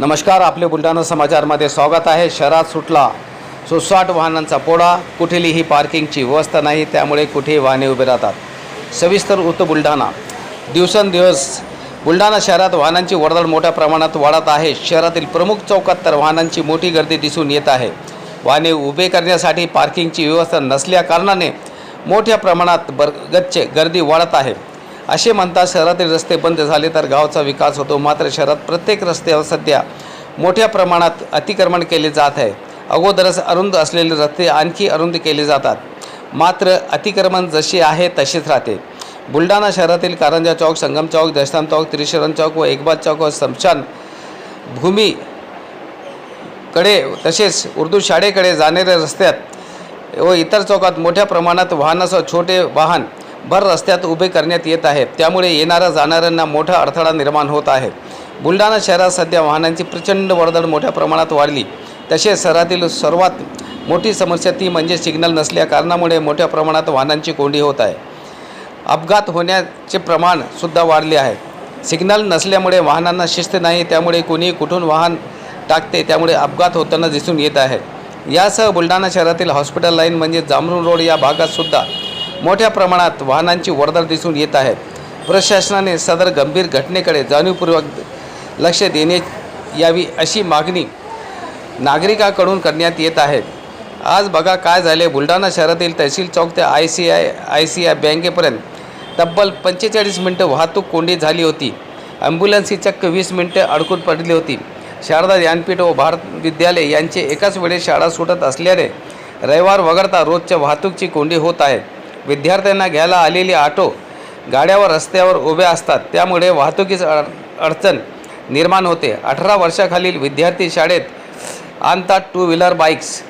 नमस्कार आपले बुलढाणा समाचारमध्ये स्वागत आहे. शहरात सुटला सुसाट वाहनांचा पोडा कुठेलीही पार्किंगची व्यवस्था नाही त्यामुळे कुठेही वाहने उभे राहतात. सविस्तर वृत्त बुलढाणा. दिवसेंदिवस बुलढाणा शहरात वाहनांची वर्दळ मोठ्या प्रमाणात वाढत आहे. शहरातील प्रमुख चौकात तर वाहनांची मोठी गर्दी दिसून येत आहे. वाहने उभे करण्यासाठी पार्किंगची व्यवस्था नसल्याकारणाने मोठ्या प्रमाणात बरगतचे गर्दी वाढत आहे. असे म्हणता शहरातील रस्ते बंद झाले तर गावचा विकास होतो. मात्र शहरात प्रत्येक रस्त्यावर सध्या मोठ्या प्रमाणात अतिक्रमण केले जात आहे. अगोदरच अरुंद असलेले रस्ते आणखी अरुंद केले जातात. मात्र अतिक्रमण जसे आहे तसेच राहते. बुलढाणा शहरातील कारंजा चौक संगम चौक दशराम चौक त्रिशरण चौक व एकबाद चौक व समशान भूमीकडे तसेच उर्दू शाळेकडे जाणाऱ्या रस्त्यात व इतर चौकात मोठ्या प्रमाणात वाहनासह छोटे वाहन भर रस्त्यात उभे करण्यात येत आहेत. त्यामुळे येणाऱ्या जाणाऱ्यांना मोठा अडथळा निर्माण होत आहे. बुलढाणा शहरात सध्या वाहनांची प्रचंड वर्दळ मोठ्या प्रमाणात वाढली. तसेच शहरातील सर्वात मोठी समस्या ती म्हणजे सिग्नल नसल्या कारणामुळे मोठ्या प्रमाणात वाहनांची कोंडी होत आहे. अपघात होण्याचे प्रमाणसुद्धा वाढले आहे. सिग्नल नसल्यामुळे वाहनांना शिस्त नाही त्यामुळे कोणी कुठून वाहन टाकते त्यामुळे अपघात होताना दिसून येत आहे. यासह बुलढाणा शहरातील हॉस्पिटल लाईन म्हणजे जामरुण रोड या भागातसुद्धा मोठ्या प्रमाणात वाहनांची वर्दळ दिसून येत आहे. प्रशासनाने सदर गंभीर घटनेकडे जाणीवपूर्वक लक्ष देणे यावी अशी मागणी नागरिकाकडून करण्यात येत आहे. आज बघा काय झाले. बुलढाणा शहरातील तहसील चौक ते I C I I C I बँकेपर्यंत तब्बल पंचेचाळीस मिनटं वाहतूक कोंडी झाली होती. ॲम्ब्युलन्स ही चक्क वीस मिनटं अडकून पडली होती. शारदा ज्ञानपीठ व भारत विद्यालय यांचे एकाच वेळेस शाळा सुटत असल्याने रविवार वगळता रोजच्या वाहतूकची कोंडी होत आहे. विद्यार्थ्यांना घ्यायला आलेली ऑटो गाड्यावर रस्त्यावर उभ्या असतात. त्यामुळे वाहतुकीस अड अडचण निर्माण होते. अठरा वर्षाखालील विद्यार्थी शाळेत आणतात टू व्हीलर बाईक्स